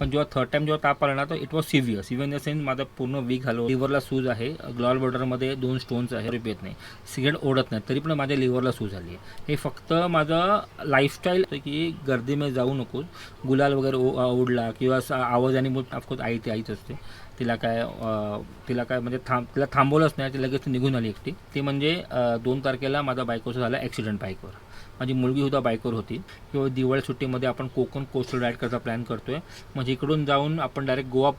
पण जेव्हा third time जेव्हा ताप आला ना तर it was severe severe in the sense माझा पूर्ण वीक झालो. लिव्हरला सूज आहे. ग्लॉल बॉर्डरमध्ये दोन स्टोन्स आहे रिप येत नाही. सिगरेट ओढत नाही. तरी पण माझ्या लिव्हरला सूज झाली आहे. हे फक्त माझं लाईफस्टाईल की गर्दीमध्ये जाऊ नकोस. गुलाल वगैरे ओ- ओढला किंवा असा आवाजाने ऑफकोर्स आई ती आईच असते. तिला काय तिला काय म्हणजे थांब तिला थांबवलंच नाही. ती लगेच निघून आली एकटी. ती म्हणजे दोन तारखेला माझा बायकोचा झाला ॲक्सिडेंट बाईकवर माझी मुलगी सुद्धा बाईकवर होती. किंवा दिवाळी सुट्टीमध्ये आपण कोकण कोस्टल राईड करता प्लॅन करतोय. म्हणजे इकडून जाऊन आपण डायरेक्ट गोवा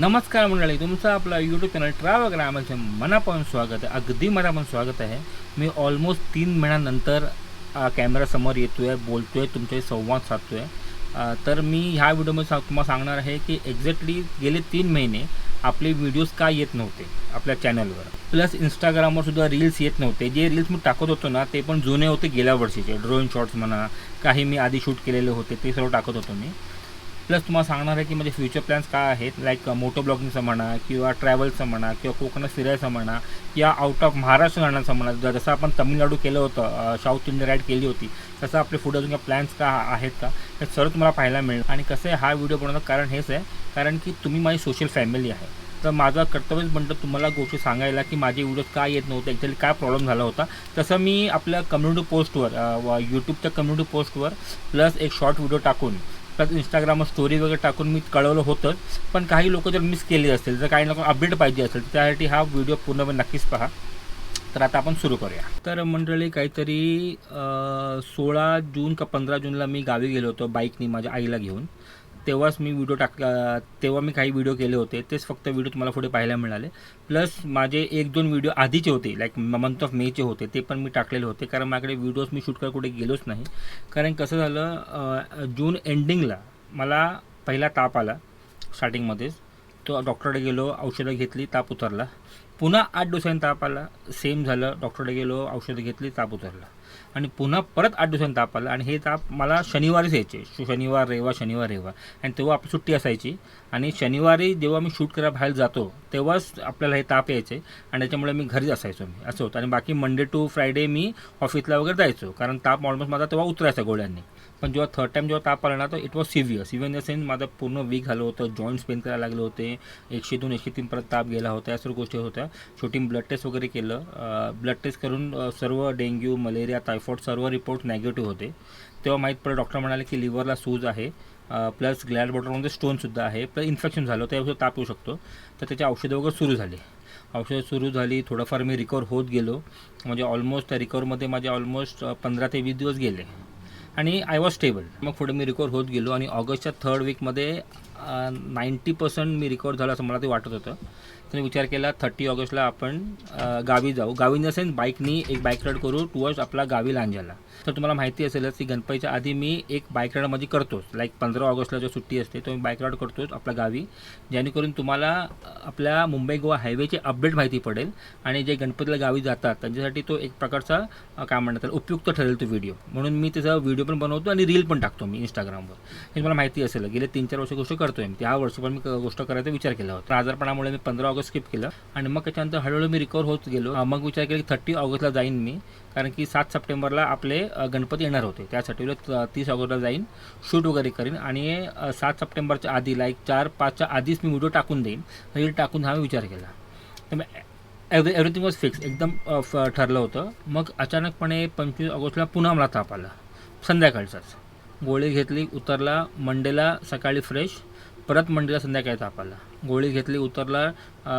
नमस्कार मंडळी तुमचं आपलं यूट्यूब चॅनल ट्रॅव्हल मनापासून स्वागत आहे. अगदी मनापासून स्वागत आहे. मी ऑलमोस्ट तीन महिन्यानंतर कॅमेरासमोर येतो आहे बोलतो आहे तुमच्याशी संवाद साधतो आहे तर मी ह्या व्हिडिओमध्ये सांग तुम्हाला सांगणार आहे की एक्झॅक्टली गेले तीन महिने आपले व्हिडिओज का येत नव्हते आपल्या चॅनलवर प्लस इंस्टाग्रामवर सुद्धा रील्स येत नव्हते. जे रील्स मी टाकत होतो ना ते पण जुने होते गेल्या वर्षीचे. ड्रोन शॉट्स म्हणा काही मी आधी शूट केलेले होते ते सर्व टाकत होतो मी. प्लस तुम्हाला सांगणार आहे की माझे फ्युचर प्लॅन्स काय आहेत? लाईक मोटो ब्लॉगिंगचं म्हणा किंवा ट्रॅव्हलचं म्हणा किंवा कोकणात फिरायचं म्हणा किंवा आउट ऑफ महाराष्ट्र जाण्याचं म्हणा. ज- जसं आपण तमिळनाडू केलं होतं साऊथ इंडिया राईड केली होती तसं आपले पुढे अजून प्लॅन्स का आहेत का? हे सर्व तुम्हाला पाहायला मिळेल. आणि कसं आहे हा व्हिडिओ बनवणं कारण हेच आहे कारण की तुम्ही माझी सोशल फॅमिली आहे. तर माझं कर्तव्यच म्हणतं तुम्हाला गोष्टी सांगायला की माझे व्हिडिओ काय येत नव्हते ॲक्च्युली काय प्रॉब्लेम झाला होता? तसं मी आपल्या कम्युनिटी पोस्टवर यूट्यूबच्या कम्युनिटी पोस्टवर प्लस एक शॉर्ट व्हिडिओ टाकून प्लस इंस्टाग्रामवर स्टोरी वगैरे टाकून मी कळवलं होतं. पण काही लोक जर मिस केले असतील जर काही लोक अपडेट पाहिजे असेल तर त्यासाठी हा व्हिडिओ पूर्णपणे नक्कीच पहा. तर आता आपण सुरू करूया. तर मंडळी काहीतरी सोळा जून का पंधरा जूनला मी गावी गेलो होतो बाईकनी माझ्या आईला घेऊन. तेव्हाच मी व्हिडिओ टाकला तेव्हा मी काही व्हिडिओ केले होते. तेच फक्त व्हिडिओ तुम्हाला पुढे पाहायला मिळाले. प्लस माझे एक दोन व्हिडिओ आधीचे होते लाईक मंथ ऑफ मेचे होते. ते पण मी टाकलेले होते. कारण माझ्याकडे व्हिडिओज मी शूट कर कुठे गेलोच नाही. कारण कसं झालं जून एंडिंगला मला पहिला ताप आला स्टार्टिंगमध्येच तो डॉक्टरकडे गेलो औषधं घेतली ताप उतरला. पुन्हा आठ दिवसांनी ताप आला. सेम झालं डॉक्टरकडे गेलो औषधं घेतली ताप उतरला. आणि पुन्हा परत आठ दिवसांनी ताप आला. आणि हे ताप मला शनिवारीच यायचे. शनिवार रविवार शनिवार रविवार. आणि तेव्हा आपली सुट्टी असायची. आणि शनिवारी जेव्हा मी शूट करायला बाहेर जातो तेव्हाच आपल्याला हे ताप यायचे. आणि त्याच्यामुळे मी घरीच असायचो मी. असं होतं. आणि बाकी मंडे टू फ्रायडे मी ऑफिसला वगैरे जायचो. कारण ताप ऑलमोस्ट माझा तेव्हा उतरायचा गोळ्यांनी. पण जेव्हा थर्ड टाइम जेव्हा ताप आला ना तर it was severe severe in the sense माझं पूर्ण वीक झालं होतं जॉईंट्स पेन करायला लागले होते एकशे दोन एकशे तीन परत ताप गेला होता या सर्व गोष्टी होत्या. शेवटी ब्लड टेस्ट वगैरे केलं. ब्लड टेस्ट करून सर्व डेंग्यू मलेरिया टायफॉइड सर्व रिपोर्ट नेगेटिव्ह होते. तेव्हा माहीत पडलं डॉक्टर म्हणाले की लिव्हरला सूज आहे. प्लस ग्लॅड बॉटरमध्ये स्टोनसुद्धा आहे. प्लस इन्फेक्शन झालं होतं ताप येऊ शकतो. तर त्याचे औषधं वगैरे सुरू झाले. औषधं सुरू झाली थोडंफार मी रिकवर होत गेलो. म्हणजे ऑलमोस्ट त्या रिकवरमध्ये माझे ऑलमोस्ट पंधरा ते वीस दिवस गेले. आणि आय वॉज स्टेबल मग पुढे मी रिकवर होत गेलो आणि ऑगस्टच्या थर्ड वीकमध्ये नाईंटी पर्सेंट मी रिकवर झालं असं मला ते वाटत होतं. तर विचार केला थर्टी ऑगस्टला आपण गावी जाऊ. गावी इन द सेन्स बाईकनी एक बाईक राईड करू टुवर्ड्स आपला गावी लांजाला तर तुम्हाला माहिती असेलच की गणपतीच्या आधी मी एक बाईक राईड माझी करतोच. लाईक पंधरा ऑगस्टला जो सुट्टी असते तो मी बाईक राईड करतोच आपल्या गावी. जेणेकरून तुम्हाला आपल्या मुंबई गोवा हायवेची अपडेट माहिती पडेल आणि जे गणपतीला गावी जातात त्यांच्यासाठी तो एक प्रकारचा काय म्हणतात उपयुक्त ठरेल तो व्हिडिओ म्हणून मी त्याचा व्हिडिओ पण बनवतो आणि रील पण टाकतो मी इंस्टाग्रामवर हे तुम्हाला माहिती असेल. गेले तीन चार वर्ष गोष्ट करतोय मी. त्या वर्षी पण मी गोष्ट करायचा विचार केला होता. आजारपणामुळे मी पंधरा ऑगस्ट स्किप केलं. आणि मग त्याच्यानंतर हळूहळू मी रिकवर होत गेलो. मग विचार केला की थर्टी ऑगस्टला जाईन मी. कारण की सात सप्टेंबरला आपले गणपती येणार होते. त्यासाठी तीस ऑगस्टला जाईन शूट वगैरे करीन. आणि सात सप्टेंबरच्या आधी लाईक चार पाचच्या आधीच मी व्हिडिओ टाकून देईन. रील टाकून हा मी विचार केला. तर एव्हरी एव्हरीथिंग वॉज फिक्स एकदम ठरलं होतं. मग अचानकपणे पंचवीस ऑगस्टला पुन्हा मला ताप आला. संध्याकाळचाच. गोळी घेतली उतरला मंडेला सकाळी फ्रेश परत मंडेला संध्याकाळी ताप आला. गोळी घेतली उतरला.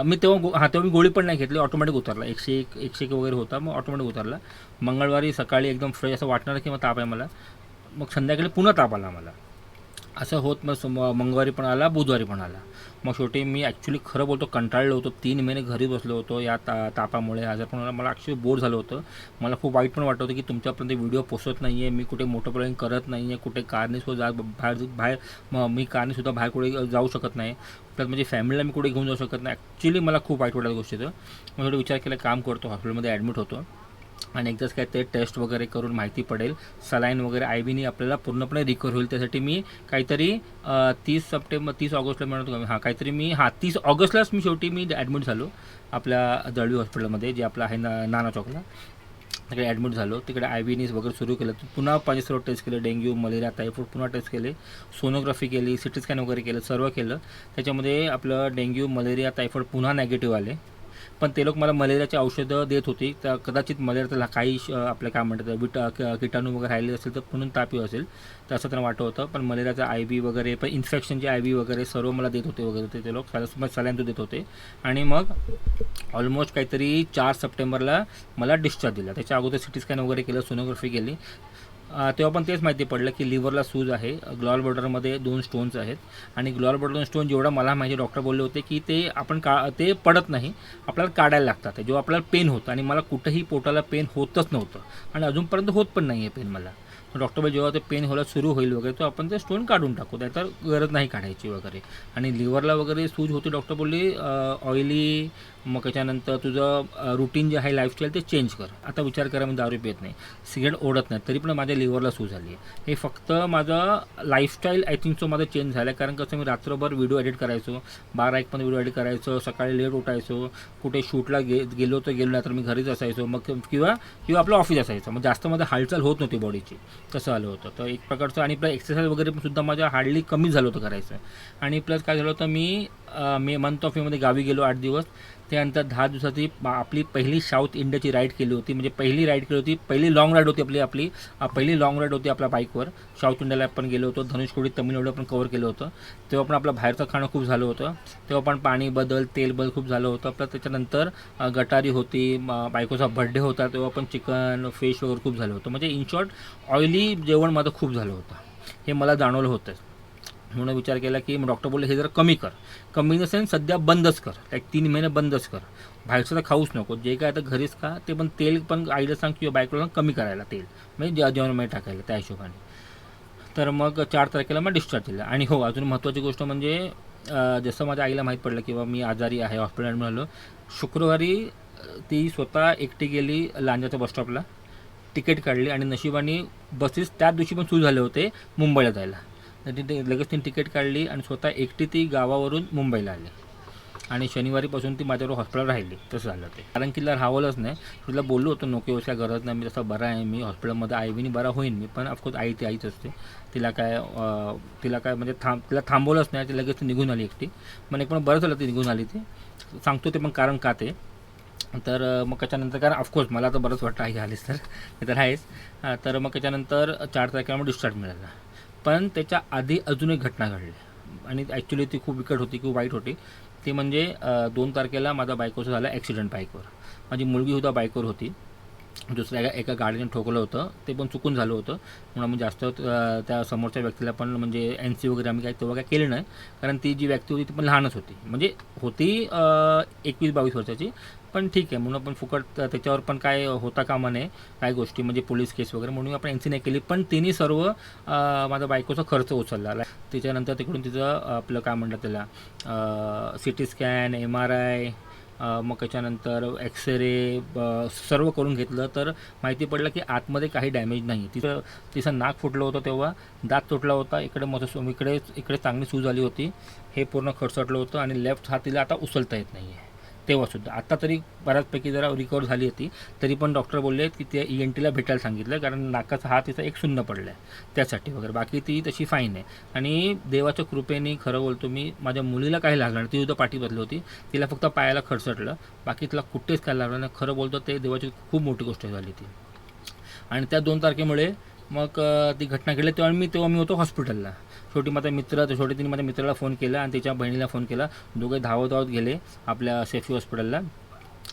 मी तेव्हा गो हां तेव्हा मी गोळी पण नाही घेतली ऑटोमॅटिक उतरला. एकशे एक एकशे एक वगैरे होता मग ऑटोमॅटिक उतरला. मंगळवारी सकाळी एकदम फ्रेश असं वाटणार की मग ताप आहे मला. मग संध्याकाळी पुन्हा ताप आला मला असं होत मग सोम- मंगळवारी पण आला बुधवारी पण आला. मग शेवटी मी ॲक्च्युली खरं बोलतो कंटाळलो होतो. तीन महिने घरी बसलो होतो या ता तापामुळे. आजारपणाला मला ॲक्च्युली बोर झालं होतं. मला खूप वाईट पण वाटत होतं की तुमच्यापर्यंत व्हिडिओ पोचत नाही आहे मी कुठे मोठं प्लॅनिंग करत नाही आहे कुठे कारने सुद्धा जा बाहेर बाहेर मग मी कारनेसुद्धा बाहेर कुठे जाऊ शकत नाही. प्लस म्हणजे फॅमिलीला मी कुठे घेऊन जाऊ शकत नाही. ॲक्च्युली मला खूप वाईट वाटत गोष्टीचं. मग थोडं विचार केला काम करतो. हॉस्पिटलमध्ये ॲडमिट होतो. आणि एकदाच काय ते टेस्ट वगैरे करून माहिती पडेल. सलाईन वगैरे आय बीनी आपल्याला पूर्णपणे रिकवर होईल. त्यासाठी मी काहीतरी तीस सप्टेंबर तीस ऑगस्टला म्हणतो का मी हां काहीतरी मी हां तीस ऑगस्टलाच मी शेवटी मी ॲडमिट झालो. आपल्या दळवी हॉस्पिटलमध्ये जे आपलं आहे ना नाना चौकला. तिकडे ॲडमिट झालो. तिकडे आय व्ही वगैरे सुरू केलं. पुन्हा पाहिजे सर्व टेस्ट केलं. डेंग्यू मलेरिया टायफॉईड पुन्हा टेस्ट केले. सोनोग्राफी केली सिटी स्कॅन वगैरे केलं सर्व केलं. त्याच्यामध्ये आपलं डेंग्यू मलेरिया टायफॉईड पुन्हा नेगेटिव्ह आले. पण ते लोक मला मलेरियाची औषधं देत होती. तर कदाचित मलेरियाला काही श- आपलं काय म्हणतात विट क- किटाणू वगैरे राहिले असेल तर म्हणून तापी असेल. तर असं त्यांना वाटत होतं. पण मलेरियाचं आय बी वगैरे पण इन्फेक्शनचे आय बी वगैरे सर्व मला देत होते वगैरे ते- ते लोक सल्या सल्यान देत होते. आणि मग ऑलमोस्ट काहीतरी चार सप्टेंबरला मला डिस्चार्ज दिला. त्याच्या अगोदर सी टी स्कॅन वगैरे केलं सोनोग्राफी केली. तेव्हा पण तेच माहिती पडलं की लिव्हरला सूज आहे ग्लॉल बॉर्डरमध्ये दोन स्टोन्स आहेत आणि ग्लॉल बॉर्डर स्टोन जेवढा मला माहिती डॉक्टर बोलले होते की ते आपण का ते पडत नाही आपल्याला काढायला लागतात जेव्हा आपल्याला पेन होतं आणि मला कुठंही पोटाला पेन होतच नव्हतं आणि अजूनपर्यंत होत पण नाही आहे पेन मला. डॉक्टर जेव्हा ते पेन व्हायला सुरू होईल वगैरे तो आपण ते स्टोन काढून टाकू तर गरज नाही काढायची वगैरे. आणि लिव्हरला वगैरे सूज होती डॉक्टर बोलली ऑइली मग त्याच्यानंतर तुझं रुटीन जे आहे लाईफस्टाईल ते चेंज कर. आता विचार करा मी दारू पित नाही. सिगरेट ओढत नाही तरी पण माझ्या लिव्हरला सूज झाली आहे. हे फक्त माझं लाईफस्टाईल आय थिंक सो माझं चेंज झालं आहे कारण कसं मी रात्रभर व्हिडिओ एडिट करायचो बारा एक पण व्हिडिओ एडिट करायचो सकाळी लेट उठायचो कुठे शूटला गे गेलो तर गेलो नाही तर मी घरीच असायचो मग किंवा किंवा आपलं ऑफिस असायचं. मग जास्त माझं हालचाल होत नव्हती बॉडीची तसं आलं होतं. तर एक प्रकारचं आणि प्लस एक्सरसाइज वगैरे पण सुद्धा माझ्या हार्डली कमी झालं होतं करायचं. आणि प्लस काय झालं होतं मी मे मंथ ऑफ मेमध्ये गावी गेलो आठ दिवस. त्यानंतर दहा दिवसाची आपली पहिली साऊथ इंडियाची राईड केली होती. म्हणजे पहिली राईड केली होती पहिली लाँग राईड होती आपली आपली पहिली लाँग राईड होती आपल्या बाईकवर साऊथ इंडियाला आपण गेलो होतो धनुषकोडी तमिळनाडू पण कवर केलं होतं. तेव्हा पण आपलं बाहेरचं खाणं खूप झालं होतं. तेव्हा पण पाणी बदल तेल बदल खूप झालं होतं. आपलं त्याच्यानंतर गटारी होती बायकोचा बड्डे होता तेव्हा पण चिकन फिश वगैरे खूप झालं होतं. म्हणजे इन शॉर्ट ऑइली जेवण माझं खूप झालं होतं. हे मला जाणवलं होतं म्हणून विचार केला की डॉक्टर बोलले हे जरा कमी कर. कमी इन द सेन्स सध्या बंदच कर. एक तीन महिने बंदच कर. बाहेरचं तर खाऊच नको. जे काय आता घरीच का ते पण तेल पण आईला सांग किंवा बायकोला सांग कमी करायला तेल. म्हणजे जेवणामध्ये टाकायला त्या हिशोबाने. तर मग चार तारखेला मग डिस्चार्ज दिला. आणि हो अजून महत्त्वाची गोष्ट म्हणजे जसं माझ्या आईला माहीत पडलं किंवा मी आजारी आहे हॉस्पिटलमध्ये आलो शुक्रवारी ती स्वतः एकटी गेली लांजाच्या बसस्टॉपला तिकीट काढली आणि नशिबाने बसेस त्याच दिवशी पण सुरू झाले होते मुंबईला जायला. तर तिथे लगेच तिने तिकीट काढली आणि स्वतः एकटी ती गावावरून मुंबईला आली. आणि शनिवारीपासून ती माझ्याबरोबर हॉस्पिटल राहिली. तसं झालं ते. कारण की तिला राहावलंच नाही. तिला बोललो होतो नको काय गरज नाही. मी तसं बरा आहे मी हॉस्पिटलमध्ये आयवीनी बरा होईन मी. पण ऑफकोर्स आई ती आईच असते. तिला काय तिला काय म्हणजे थांब तिला थांबवलंच नाही. ती लगेच ती निघून आली एकटी. पण एक पण बरं झालं ती निघून आली ती. सांगतो ते पण कारण का ते. तर मग त्याच्यानंतर कारण ऑफकोर्स मला तर बरंच वाटतं आई आलीस तर. मी तर आहेच. तर मग त्याच्यानंतर चार तारखेला मग डिस्चार्ज मिळाला. पण त्याच्या आधी अजून एक घटना घडली. आणि ॲक्च्युली ती खूप बिकट होती खूप वाईट होती. ती म्हणजे दोन तारखेला माझा बायकोचं झालं ॲक्सिडेंट बाईकवर माझी मुलगी सुद्धा बाईकवर होती. दुसऱ्या एका एका गाडीने ठोकलं होतं. ते पण चुकून झालं होतं. म्हणून आम्ही जास्त त्या समोरच्या व्यक्तीला पण म्हणजे एन सी वगैरे आम्ही काय तेव्हा काय केलं नाही. कारण ती जी व्यक्ती होती ती पण लहानच होती. म्हणजे होती एकवीस बावीस वर्षाची. पण ठीक आहे म्हणून आपण फुकट त्याच्यावर पण काय होता कामा नये काय गोष्टी म्हणजे पोलीस केस वगैरे म्हणून आपण एन सी नाही केली. पण तिने सर्व माझा बायकोचा खर्च उचलला. त्याच्यानंतर तिकडून तिचं आपलं काय म्हणतात त्याला C T scan M R I मग त्याच्यानंतर एक्सरे सर्व करून घेतलं तर माहिती पडलं की आतमध्ये काही डॅमेज नाही तिचं तिचं नाक फुटलं होतं तेव्हा दात तुटला होता इकडे मधुसोम इकडे इकडे चांगली सूज आली होती हे पूर्ण खडसटलं होतं आणि लेफ्ट हातीला तिला आता उचलता येत नाही आहे तेव्हासुद्धा. आता तरी बऱ्याचपैकी जरा रिकवर झाली होती. तरी पण डॉक्टर बोलले की त्या ई एन टीला भेटायला सांगितलं कारण नाकाचा हात तिचा एक शून्य पडला आहे त्यासाठी वगैरे. बाकी ती तशी फाईन आहे. आणि देवाच्या कृपेने खरं बोलतो मी माझ्या मुलीला काही लागलं नाही. ती सुद्धा पाठी बदली होती. तिला फक्त पायाला खडसटलं बाकी तिला कुठेच काय लागलं नाही. खरं बोलतो ते देवाची खूप मोठी गोष्ट झाली ती. आणि त्या दोन तारखेमुळे मग ती घटना घडली. तेव्हा मी तेव्हा मी होतो हॉस्पिटलला शेवटी माझा मित्र शेवटी तिने माझ्या मित्राला फोन केला आणि त्याच्या बहिणीला फोन केला. दोघे धावत धावत गेले आपल्या सेफी हॉस्पिटलला.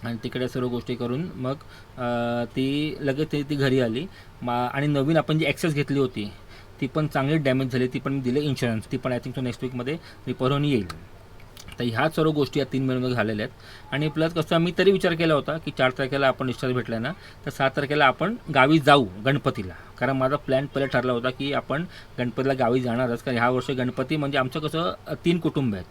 आणि तिकडे सर्व गोष्टी करून मग ती लगेच ती ती घरी आली. मा आणि नवीन आपण जी ॲक्सेस घेतली होती ती पण चांगली डॅमेज झाली. ती पण दिले इन्शुरन्स ती पण आय थिंक तो नेक्स्ट वीकमध्ये रिपेअर होऊन येईल. तर ह्या सर्व गोष्टी या तीन महिन्यामध्ये झालेल्या आहेत. आणि प्लस कसं मी तरी विचार केला होता की चार तारखेला आपण डिस्चार्ज भेटला ना तर सात तारखेला आपण गावी जाऊ गणपतीला. कारण माझा प्लॅन पहिले ठरला होता की आपण गणपतीला गावी जाणारच. कारण ह्या वर्षी गणपती म्हणजे आमचं कसं तीन कुटुंब आहेत.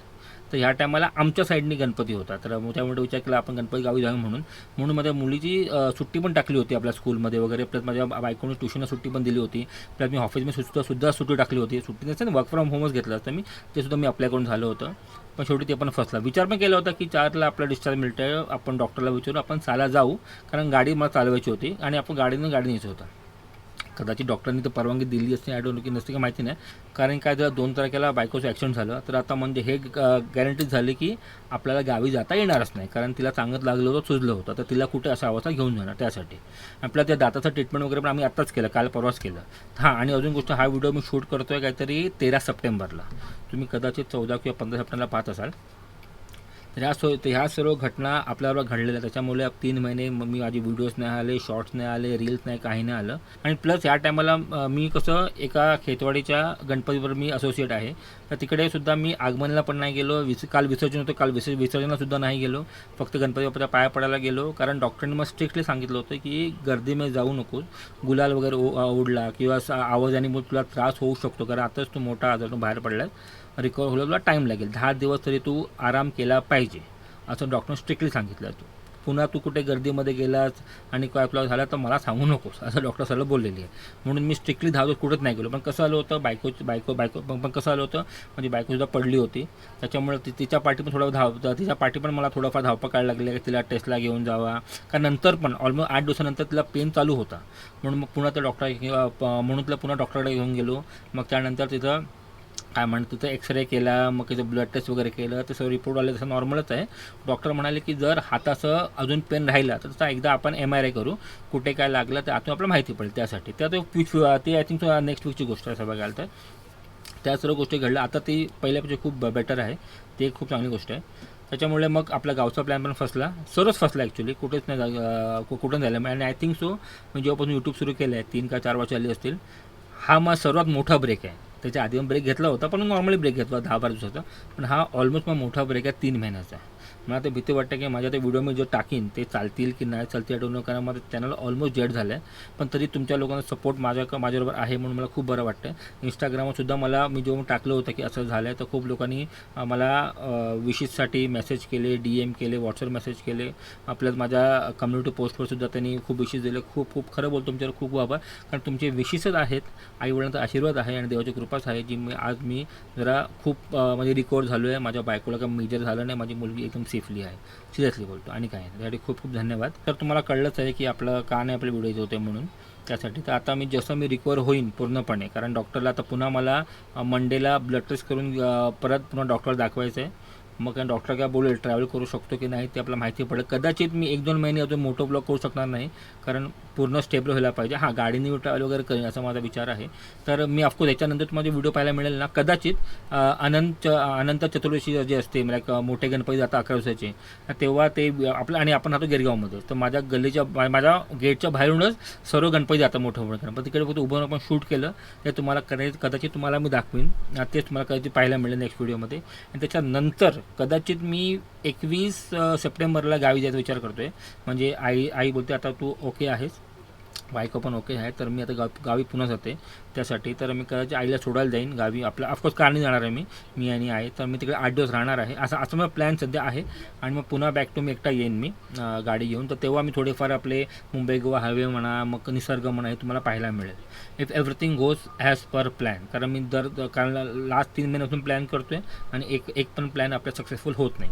तर ह्या टायमाला आमच्या साईडनी गणपती होता. तर मग त्यामुळे विचार केला आपण गणपती गावी जाऊ म्हणून. म्हणून माझ्या मुलीची सुट्टी पण टाकली होती आपल्या स्कूलमध्ये वगैरे. प्लस माझ्या बायकोने ट्युशनला सुट्टी पण दिली होती. प्लस मी ऑफिसमध्ये सुद्धा सुद्धा सुट्टी टाकली होती. सुट्टी नसते वर्क फ्रॉम होमच घेतला असतं मी. ते सुद्धा मी अप्लाय करून झालं होतं. पण शेवटी ते पण फसला. विचार पण केला होता की चारला आपला डिस्चार्ज मिळतं आपण डॉक्टरला विचारू आपण साला जाऊ. कारण गाडी मला चालवायची होती आणि आपण गाडीनं गाडी न्यायचं होतं. कदाचित डॉक्टरांनी तर परवानगी दिली असते आय डोंट की नसते की माहिती नाही. कारण काय जर दोन तारखेला बायकोचं ॲक्सिडेंट झालं तर आता म्हणजे हे गॅरंटीज झाली की आपल्याला गावी जाता येणारच नाही. कारण तिला चांगत लागलं होतं सुजलं होतं. तर तिला कुठे असा अवस्था घेऊन जाणार त्यासाठी. आपल्या त्या दाताचं ट्रीटमेंट वगैरे पण आम्ही आत्ताच केलं काल परवाच केलं. हां आणि अजून गोष्ट हा व्हिडिओ मी शूट करतो आहे काहीतरी तेरा सप्टेंबरला. तुम्ही कदाचित चौदा किंवा पंधरा सप्टेंबरला पाहत असाल. म्हणजे तर ह्या सो तर ह्या सर्व घटना आपल्याबरोबर घडलेल्या त्याच्यामुळे तीन महिने मी माझे व्हिडिओज नाही आले शॉर्ट्स नाही आले रील्स नाही काही नाही आलं. आणि प्लस ह्या टायमाला मी कसं एका खेतवाडीच्या गणपतीवर मी असोसिएट आहे. तर तिकडे सुद्धा मी आगमनला पण नाही गेलो. विस काल विसर्जन होतं. काल विसर् विसर्जनासुद्धा नाही गेलो. फक्त गणपती बाप्पाच्या पाया पडायला गेलो. कारण डॉक्टरांनी मग स्ट्रिक्टली सांगितलं होतं की गर्दीमध्ये जाऊ नकोस. गुलाल वगैरे ओ- ओढला किंवा असा आवाजाने मग तुला त्रास होऊ शकतो. कारण आताच तू मोठा आजार बाहेर पडलास. रिकवर होईल तुला टाईम लागेल. दहा दिवस तरी तू आराम केला पाहिजे. असं डॉक्टर स्ट्रिक्टली सांगितलं तू. पुन्हा तू कुठे गर्दीमध्ये गेलास आणि काय आपला झाला तर मला सांगू नकोस असं डॉक्टर सरला बोललेली आहे. म्हणून मी स्ट्रिक्टली दहा दिवस कुठंच नाही गेलो. पण कसं आलं होतं बायकोची बायको बायको पण पण कसं आलं होतं माझी बायकोसुद्धा पडली होती. त्याच्यामुळे ती तिच्या पाठी पण थोडं धाव तिच्या पाठी पण मला थोडंफार धावपा काढायला लागले की तिला टेस्टला घेऊन जावा. का नंतर पण ऑलमोस्ट आठ दिवसानंतर तिला पेन चालू होता. म्हणून मग पुन्हा त्या डॉक्टर म्हणून तिला पुन्हा डॉक्टरकडे घेऊन गेलो. मग त्यानंतर तिथं काय म्हणतो तर एक्सरे केला मग तिथं ब्लड टेस्ट वगैरे केलं तसं सगळं रिपोर्ट आले तसं नॉर्मलच आहे. डॉक्टर म्हणाले की जर हाताचं अजून पेन राहिला तर तसा एकदा आपण एम आर आय करू. कुठे काय लागलं तर आतून आपल्याला माहिती पडेल त्यासाठी. त्या तो ते आय थिंक नेक्स्ट वीकची गोष्ट आहे असं बघायला तर. त्या सर्व गोष्टी घडल्या. आता ती पहिल्यापेक्षा खूप बेटर आहे. ती एक खूप चांगली गोष्ट आहे. त्याच्यामुळे मग आपला गावचा प्लॅन पण फसला. सर्वच फसला ॲक्च्युली कुठेच नाही कुठून कु- कुठं झालं. आणि आय थिंक सो मी जेव्हापासून यूट्यूब सुरू केलं आहे तीन का चार वर्ष आली असतील हा मग सर्वात मोठा ब्रेक आहे. त्याच्या आधी पण ब्रेक घेतला होता पण नॉर्मली ब्रेक घेतला दहा बारा दिवसाचा. पण हा ऑलमोस्ट मग मोठा ब्रेक आहे तीन महिन्याचा मला ते भीती वाटतं की माझ्या ते व्हिडिओ मी जो टाकीन ते चालतील की नाही चालतील आठवणं कारण माझं चॅनल ऑलमोस्ट जेड झालं आहे पण तरी तुमच्या लोकांचा सपोर्ट माझ्या माझ्याबरोबर आहे म्हणून मला खूप बरं वाटतं इंस्टाग्रामवरसुद्धा मला मी जेव्हा टाकलं होतं की असं झालं आहे तर खूप लोकांनी मला विशेषसाठी मेसेज केले डी एम केले व्हॉट्सअप मेसेज केले. आपल्या माझ्या कम्युनिटी पोस्टवरसुद्धा त्यांनी खूप विशेष दिले. खूप खूप खरं बोलतो तुमच्यावर खूप आभार कारण तुमचे विशेषच आहेत आईवडिलांचा आशीर्वाद आहे आणि देवाची कृपाच आहे जी मी आज मी जरा खूप म्हणजे रिकवर झालो आहे माझ्या बायकोला काही मेजर झालं नाही. माझी मुलगी एकदम सेफली आहे. सिरियसली बोलतो. आणि काय नाही त्यासाठी खूप खूप धन्यवाद. तर तुम्हाला कळलंच आहे की आपलं का नाही आपले व्हिडिओ होते म्हणून. त्यासाठी तर आता मी जसं मी रिकवर होईन पूर्णपणे कारण डॉक्टरला आता पुन्हा मला मंडेला ब्लड टेस्ट करून परत पुन्हा डॉक्टर दाखवायचं आहे मग डॉक्टर काय बोलेल ट्रॅव्हल करू शकतो की नाही ते आपल्याला माहिती पडेल. कदाचित मी एक दोन महिने अजून मोठं ब्लॉक करू शकणार नाही कारण पूर्ण स्टेबल व्हायला पाहिजे. हां गाडीने मी ट्रॅव्हल वगैरे करेन असा माझा विचार आहे. तर मी ऑफकोर्स याच्यानंतर तुम्हाला व्हिडिओ पाहायला मिळेल ना कदाचित अनंत अनंत चतुर्दशी जे असते लाईक मोठे गणपती जातात अकरा दिवसाचे तेव्हा ते आपलं आणि आपण राहतो गिरगावमध्ये. तर माझ्या गल्लीच्या माझ्या गेटच्या बाहेरूनच सर्व गणपती जातात मोठं मोठं गणपती तिकडे फक्त उभं आपण शूट केलं ते तुम्हाला कदाचित कदाचित तुम्हाला मी दाखवीन. तेच तुम्हाला कदाचित पाहायला मिळेल नेक्स्ट व्हिडिओमध्ये आणि त्याच्यानंतर कदाचित मी एकवीस सप्टेंबरला गावी जायचा विचार करतोय. म्हणजे आई आई बोलते आता तू ओके आहेस. बायको पण ओके आहे तर मी आता गाव गावी पुन्हा जाते. त्यासाठी तर मी कदाचित आईला सोडायला जाईन गावी. आपल्या ऑफकोर्स कारणी जाणार आहे मी. मी आणि आई. तर मी तिकडे आठ दिवस राहणार आहे. असा असं माझा प्लॅन सध्या आहे. आणि मग पुन्हा बॅक टू मी एकटा येईन मी गाडी घेऊन. तर तेव्हा मी थोडेफार आपले मुंबई गोवा हायवे म्हणा मग निसर्ग म्हणा हे तुम्हाला पाहायला मिळेल. If everything goes as per plan कारण मी दर कारण लास्ट तीन महिन्यापासून प्लॅन करतो आहे आणि एक एक पण प्लॅन आपला सक्सेसफुल होत नाही.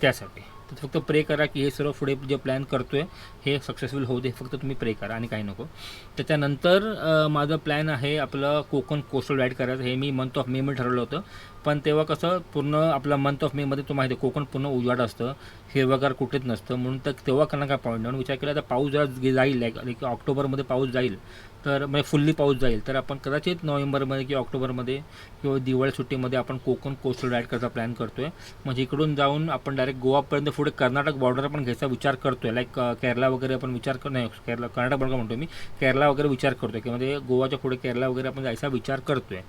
त्यासाठी. तर फक्त प्रे करा की हे सर्व पुढे जे प्लॅन करतो आहे हे सक्सेसफुल होऊ दे. फक्त तुम्ही प्रे करा आणि काही नको. त्याच्यानंतर माझं प्लॅन आहे आपलं कोकण कोस्टल राईड करायचं. हे मी मंथ ऑफ मेमध्ये ठरवलं होतं. पण तेव्हा कसं पूर्ण आपलं मंथ ऑफ मेमध्ये तुम्हाला माहिती कोकण पूर्ण उजाड असतं. हिरवगार कुठेच नसतं. म्हणून तर तेव्हा करणं काय पॉईंट म्हणून विचार केला तर पाऊस जर जाईल लाईक ऑक्टोबरमध्ये पाऊस जाईल तर म्हणजे फुल्ली पाऊस जाईल तर आपण कदाचित नोव्हेंबरमध्ये किंवा ऑक्टोबरमध्ये किंवा दिवाळी सुट्टीमध्ये आपण कोकण कोस्टल राईड करायचा प्लॅन करतोय. म्हणजे इकडून जाऊन आपण डायरेक्ट गोवापर्यंत पुढे कर्नाटक बॉर्डर पण घ्यायचा विचार करतोय. लाईक केरला वगैरे आपण विचार कर नाही केरला कर्नाटक बॉर्डर म्हणतो मी. केरला वगैरे विचार करतोय. की म्हणजे गोवाच्या पुढे केरला वगैरे आपण जायचा विचार करतोय.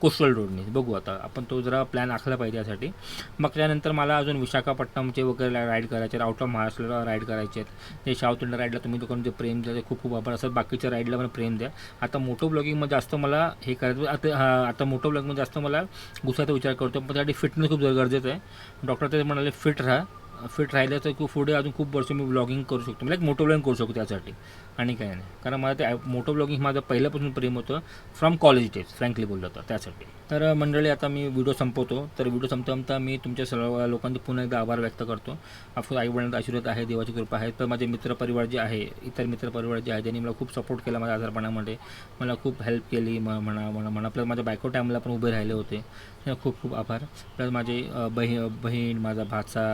कोस्टल रोडने बघू आता. आपण तो जरा प्लॅन आखला पाहिजे यासाठी. मग त्यानंतर मला अजून विशाखापट्टणमचे वगैरे राईड करायचे आहेत. आउट ऑफ महाराष्ट्राला राईड करायचे आहेत. ते साऊथ इंडिया राईडला तुम्ही दुकान जे प्रेम द्या ते खूप खूप आभार असतात बाकीच्या राईडला पण प्रेम द्या. आता मोटो ब्लॉगिंगमध्ये जास्त मला हे करायचं आता हा आता मोटो ब्लॉगिंगमध्ये जास्त मला घुसायचा विचार करतो पण त्यासाठी फिटनेस खूप गरजेचं आहे. डॉक्टर ते म्हणाले फिट राहा. फिट राहिलं तर खूप पुढे अजून खूप वर्ष मी ब्लॉगिंग करू शकतो. म्हणजे मोटो ब्लॉगिंग करू शकतो त्यासाठी. आणि काय नाही. कारण मला ते मोटो ब्लॉगिंग माझं पहिल्यापासून प्रेम होतं फ्रॉम कॉलेज डेज फ्रँकली बोललं तर त्यासाठी. तर मंडळी आता मी व्हिडिओ संपवतो. तर व्हिडिओ संपता मी तुमच्या सर्व लोकांचे पुन्हा एकदा आभार व्यक्त करतो. ऑफकोर्स आईवडिलांचा आशीर्वाद आहे देवाची कृपा आहे. तर माझे मित्रपरिवार जे आहे इतर मित्रपरिवार जे आहे त्यांनी मला खूप सपोर्ट केला माझ्या आजारपणामध्ये मला खूप हेल्प केली म म्हणा म्हणा म्हणा. प्लस माझ्या बायको टाईमला पण उभे राहिले होते. खूप खूप आभार. प्लस माझे बही बहीण माझा भाचा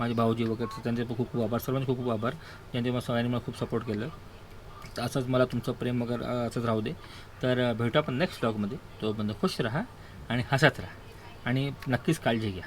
माझे भाऊजी वगैरे त्यांचे पण खूप खूप आभार. सर्वांचे खूप खूप आभार. त्यांचे मला सगळ्यांनी मला खूप सपोर्ट केलं. तर असंच मला तुमचं प्रेम वगैरे असंच राहू दे. तर भेटू आपण नेक्स्ट ब्लॉगमध्ये तो बंद खुश राहा आणि हसत राहा. आणि नक्कीच काळजी घ्या.